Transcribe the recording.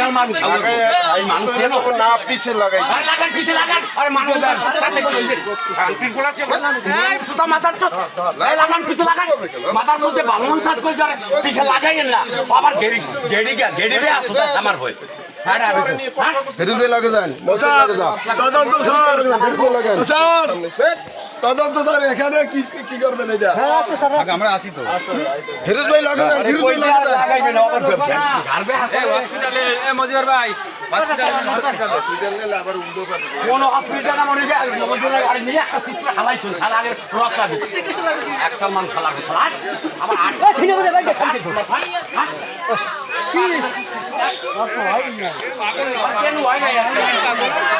লাগাই এই মানুষ চেনো না পিছে লাগাই। আরে লাগান পিছে লাগান। আরে মানুষ সাথে বলছি যে কান্ট্রির গোড়া কে এই সুতা মাথার চোদ এই লাগান পিছে লাগান। মাথার চোদ ভালো মানুষ সাথ কইছে আরে পিছে লাগাইয়েন না। আবার গেড়ি গেড়ি গিয়া গেড়ি বে সুতা আমার হ্যাঁ। ভাই লাগে যান। লাগে যান। তদন্ত ফেরুজ ভাই এখানে কি কি করবেন এটা ফেরুজ ভাই লাগে যান ফেরুজ ভাই লাগে যান লাগাইবে না আবার গারবে হসপিটালে এ মজিবর ভাই হসপিটালে আবার উল্টো করে কোন হসপিটাল না মনে যায় নবজোর গাড়ি নিয়ে একটা চিত্র হালাই চল আগে রক লাগবে একটা মান শালা শালা আমার আট ছিনে বলে ভাই দেখতে কি কেন হয় না এই মহাজিম কই